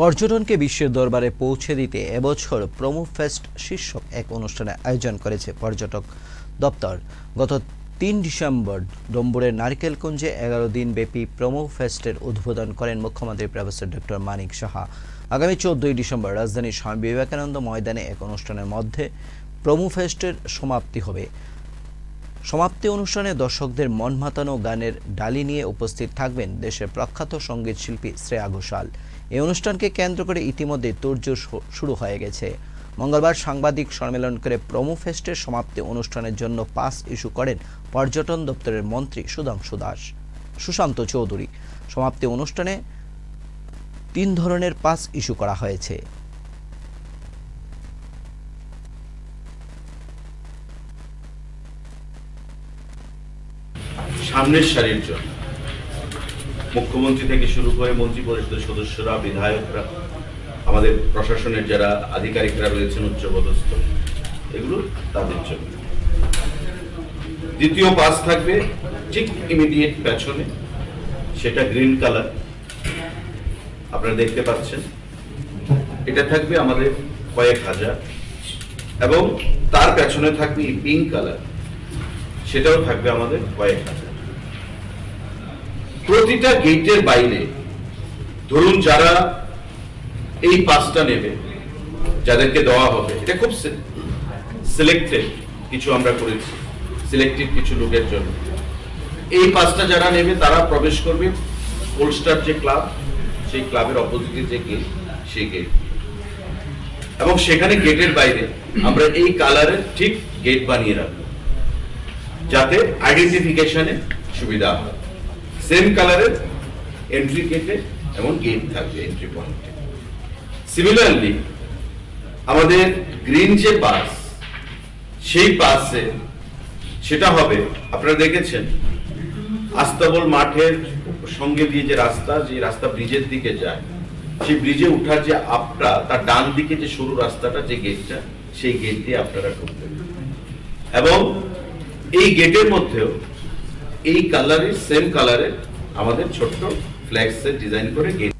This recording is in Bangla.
পর্যটনকে বিশ্বের দরবারে পৌঁছে দিতে এবছর প্রমো ফেস্ট শীর্ষক এক অনুষ্ঠানের আয়োজন করেছে পর্যটক দপ্তর। গত তিন ডিসেম্বর ডম্বুরের নারকেলকুঞ্জে এগারো দিন ব্যাপী প্রমো ফেস্টের উদ্বোধন করেন মুখ্যমন্ত্রী প্রফেসর ডক্টর মানিক সাহা। আগামী চোদ্দই ডিসেম্বর রাজধানীর স্বামী বিবেকানন্দ ময়দানে এক অনুষ্ঠানের মধ্যে প্রমো ফেস্টের সমাপ্তি হবে। সমাপ্তি অনুষ্ঠানে দর্শকদের মন মাতানো গানের ডালি নিয়ে উপস্থিত থাকবেন দেশের প্রখ্যাত সংগীত শিল্পী শ্রেয়া ঘোষাল। এই অনুষ্ঠানকে কেন্দ্র করে ইতিমধ্যে তোড়জোড় শুরু হয়ে গেছে। মঙ্গলবার সাংবাদিক সম্মেলন করে প্রমো ফেস্টের সমাপ্তি অনুষ্ঠানের জন্য পাস ইস্যু করেন পর্যটন দপ্তরের মন্ত্রী সুধাংশু দাস। সুশান্ত চৌধুরী। সমাপ্তি অনুষ্ঠানে তিন ধরনের পাস ইস্যু করা হয়েছে। সামনের সারির জন্য। মুখ্যমন্ত্রী থেকে শুরু করে মন্ত্রী পরিষদের সদস্যরা, বিধায়করা, আমাদের প্রশাসনের যারা আধিকারিকরা রয়েছেন, উচ্চপদস্থ, এগুলো তাদের জন্য। দ্বিতীয় পাস থাকবে ঠিক ইমিডিয়েট পেছনে, সেটা গ্রিন কালার আপনারা দেখতে পাচ্ছেন, এটা থাকবে আমাদের কয়েক হাজার। এবং তার পেছনে থাকবে পিঙ্ক কালার সেটাও থাকবে আমাদের কয়েক হাজার প্রতিটা গেটের বাইরে ধরুন যারা এই পাসটা নেবে, যাদেরকে দেওয়া হবে, এটা খুব সিলেক্টেড কিছু আমরা করেছি সিলেক্টেড কিছু লোকের জন্য। এই পাসটা যারা নেবে, তারা প্রবেশ করবে পোলস্টার যে ক্লাব সেই ক্লাবের অপোজিটে যে গেট সেই গেট এবং সেখানে গেটের বাইরে আমরা এই কালারের ঠিক গেট বানিয়ে রাখব। যাতে আইডেন্টিফিকেশনে সুবিধা হয়। সেম কালারের এন্ট্রি গেটে এবং গেট থাকবে এন্ট্রি পয়েন্টে সিমিলারলি আমাদের গ্রিন যে পাস সেই পাসে সেটা হবে, আপনারা দেখেছেন, আস্তাবল মাঠের সঙ্গে দিয়ে যে রাস্তা যে রাস্তা ব্রিজের দিকে যায়, সেই ব্রিজে উঠার যে আপটা তার ডান দিকে যে সরু রাস্তাটা, যে গেটটা সেই গেট দিয়ে আপনারা ঢুকবেন। এই গেটের মধ্যেও এই কালারের সেম কালারের আমাদের ছোট্ট ফ্ল্যাগসের ডিজাইন করে গেট